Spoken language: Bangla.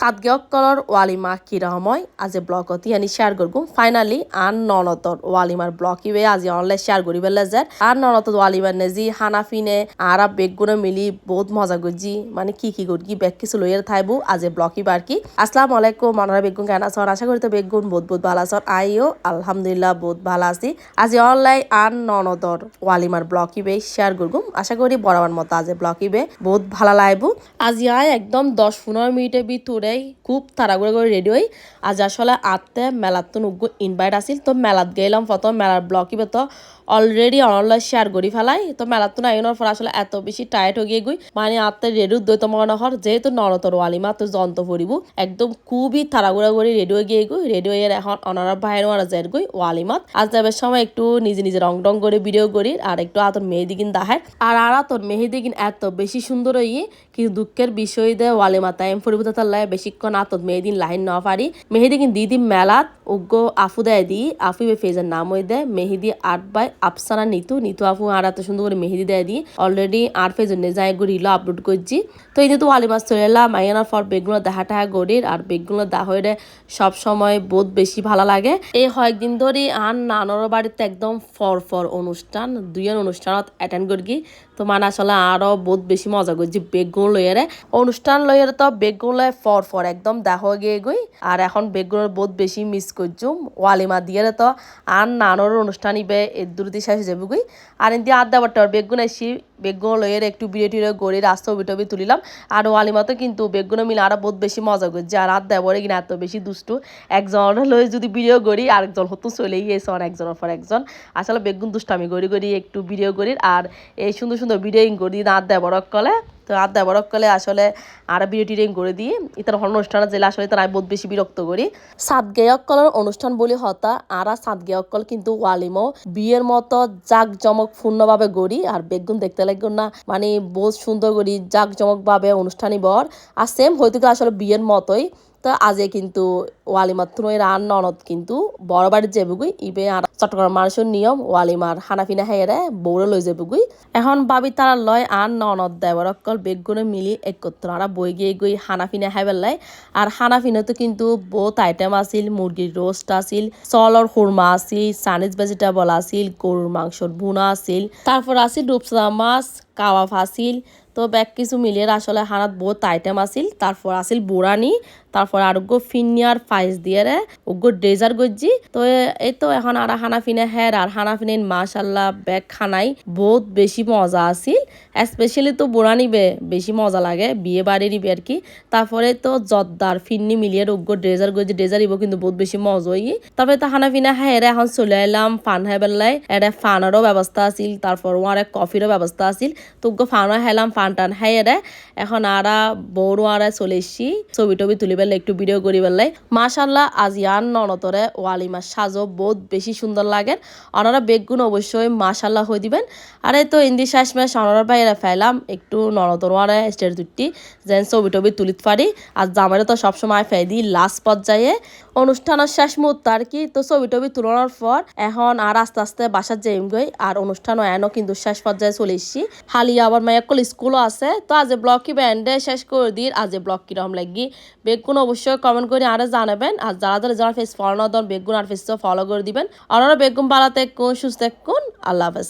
সাতগেয়ক কলর ওয়ালিমা কিরহময় আজি ব্লগত ইয়ানি শেয়ার করগুম ফাইনালি আন ননতর ওয়ালিমার ব্লগ ইবে আজি অনলাইন শেয়ার করি বেলা যার আর ননতর ওয়ালিমার নেজি হানাফিনে আর বেগুনে মিলি বহুত মজা করছি মানে কি কি করছি বেগ কিছু লইয়ের থাইবু আজি ব্লগ ইবা আর কি আসসালামু আলাইকুম মনারা বেগুন কেন আছেন? আশা করি তো বেগুন বহুত বহুত ভালো আছেন। আইও, আলহামদুলিল্লাহ, বহুত ভালো আছি। আজি অনলাইন আন ননদর ওয়ালিমার ব্লগ ইবে শেয়ার করগুম আশা করি বরাবর মতো আজি ব্লগ ইবে বহুত ভালো লাগবো আজি আয় একদম দশ পনেরো মিনিটের খুব তাড়াগুড়া করে রেডি হই। আজ আসলে আত্মে মেলাত তো ইনভাইট আসিল তো মেলাত গেলাম প্রথম, মেলার ব্লকই তো অলরেডি অনলাইন শেয়ার করি ফেলাই। তো মেলাত তো আইনের পর আসলে এত বেশি টায়ার্ড হয়ে গিয়ে গুই। মানে আত্মে রেডি দইত মনে হর, যেহেতু নরতর ওয়ালিমা তো যন্ত পড়িব। একদম খুবই তাড়াগুড়া করে রেডি হয়ে গিয়ে গুই রেডি হয়ে এখন অনারা বাইরে ওরা জের গুই ওয়ালিমাত আজ যাবার সময় একটু নিজে নিজে রং রং করে ভিডিও করি, আর একটু আতর মেহেদি কিন দেখায় আর আর আতর মেহেদি কিন এত বেশি সুন্দর হই কিন্তু দুঃখের বিষয় দে ওয়ালিমা তাই পরিবর্তন তাল্লায় বেশিক্ষণ আতত মেহেদিন লাইন না পারি। মেহেদি কিন দিদি মেলাত উগ্র আফু দেয় দি, আফু ফেজের নাম হয়ে দেয় মেহেদি আর্ট বাই আফসানা নিতু। নিতু আপু আর এত সুন্দর করে মেহেদি দেয় দি। অলরেডি আর ফেজ যাই রিল আপলোড করছি। তো এই তো আলি মাছ চলে এলাম আইনার পর বেগগুলো দেখা টাহা গড়ির। আর বেগগুলো দা হয়ে সব সময় বোধ বেশি ভালো লাগে। এই কয়েকদিন ধরে আর নানর বাড়িতে একদম ফর ফর অনুষ্ঠান দুইয়ের অনুষ্ঠানত অ্যাটেন্ড করি তো মানে আসলে আরও বহুত বেশি মজা করছি বেগুন লইয়ারে। অনুষ্ঠান লইয়ারে তো বেগুন লয় ফর ফর, একদম দেখো গিয়ে গই। আর এখন বেগুন বহুত বেশি মিস করছুম ওয়ালিমা দিয়ে তো আর নানোর অনুষ্ঠান ইবে এর দূরতি শেষ যাবে গই। আর ইন্দি আড্ডা বাট্টা বেগুন এসি বেগুন লইয়ের একটু বিড়ে টিড়ে গড়ি রাস্তা ছবি টবি তুলিলাম। আর ওয়ালিমা তো কিন্তু বেগুন মিলে আরও বহুত বেশি মজা করছে আর আড্ডা বলে কিনা এত বেশি দুষ্টু। একজন লই যদি ভিডিও করি আরেকজন হতো চলেই গিয়েছে একজনের পর একজন। আসলে বেগুন দুষ্টামি গড়ি গড়ি একটু ভিডিও করি আর এই সুন্দর সুন্দর ভিডিওইং করি দেয় বড় কলে তো আড্ডা বরক কলে আসলে আর বিরতি টিডিং করে দিই ইতার অনুষ্ঠান জেলা আসলে তার বহুত বেশি বিরক্ত করি। সাতগেয়ক কলের অনুষ্ঠান বলি হতা, আর সাত গেয়কল কিন্তু ওয়ালিমো বিয়ের মতো জাক জমক পূর্ণভাবে গড়ি, আর বেগুন দেখতে লাগবে না। মানে বহুত সুন্দর করি জাক জমক ভাবে অনুষ্ঠানই বর। আর সেম হয়তো আসলে বিয়ের মতোই। তো আজে কিন্তু ওয়ালিমার তুনই রান ননদ কিন্তু বড় বাড়ির যাবুগুই ইবে আর চট্টগ্রাম মানুষের নিয়ম, ওয়ালিমার হানাফিনা হেরে বৌরে লই যাবুগুই এখন বাবি তারা লয় আর ননদ দেবর অকল বেগুনে মিলি একত্র। আর বই গিয়ে গই হানাফিনা হেবেলাই আর হানাফিনা তো কিন্তু বহুত আইটেম আছিল, মুরগির রোস্ট আছিল চলর হুরমা আছিল চাইনিজ ভেজিটেবল আছিল, গরুর মাংসর ভুনা আছিল। তারপর আছিল রূপসা মাছ কাওয়াফ আছিল তো ব্যাগ কিছু মিলিয়ে আসলে হানাত বহুত আইটেম আছিল তারপর আছিল বুড়ানি, তারপর আর গো ফিনিয়ার ফাইস দিয়ে রে ওগো ডেজার গজ্জি। তো এই তো এখন আর হানা ফিনে হের, আর হানা ফিনে মাশাল্লাহ ব্যাগ খানাই বহুত বেশি মজা আছিল স্পেশালি তো বুড়ানি বে, বেশি মজা লাগে, বিয়ে বাড়ির ইবে আর কি। তারপরে তো জর্দার ফিন্নি মিলিয়ে ওগো ড্রেজার গজ্জি ড্রেজার ইব কিন্তু বহুত বেশি মজা হই তারপরে তো হানা ফিনা এখন চলে এলাম ফান হাই বেলায় এটা ফানেরও ব্যবস্থা আছিল তারপর ওয়ার কফিরও ব্যবস্থা আছিল তো ফানও হেলাম, ফান টান হাইয়ারে এখন আরা বড় আরা চলে এসছি। ছবি টবি তুলি পেলে একটু ভিডিও করি পেলে। মাশাল্লাহ আজ ইয়ান ননতরে ওয়ালিমা সাজো বহুত বেশি সুন্দর লাগে। ওনারা বেগুন অবশ্যই মাশাল্লাহ হয়ে দিবেন। আর এই তো ইন্দি মাস ওনারা বাইরে ফেলাম, একটু ননতর আরে স্টেট দুটি। যেন ছবি টবি তুলিত পারি। আর জামাইরে তো সবসময় ফেই দিই, লাস্ট পর্যায়ে। অনুষ্ঠানের শেষ মুহূর্ত আর কি, তো ছবি টবি তুলানোর পর এখন আর আস্তে আস্তে বাসার যাইম গই আর অনুষ্ঠানও এনও কিন্তু শেষ পর্যায়ে চলে এসছি। হালিয়া আবার মায়াকল স্কুলও আছে, তো আজ ব্লগ কি ব্যান্ডে শেষ করে দিই, আজ ব্লগ কীরকম লাগি? বেগুন অবশ্যই কমেন্ট করে আরও জানাবেন, আর যারা যারা যারা ফেস ফলো না দেন, বেগুন আর ফেস ফলো করে দিবেন। আর বেগুন বাড়াতে কোন সুস্থ কোন আল্লাহ হাফেজ।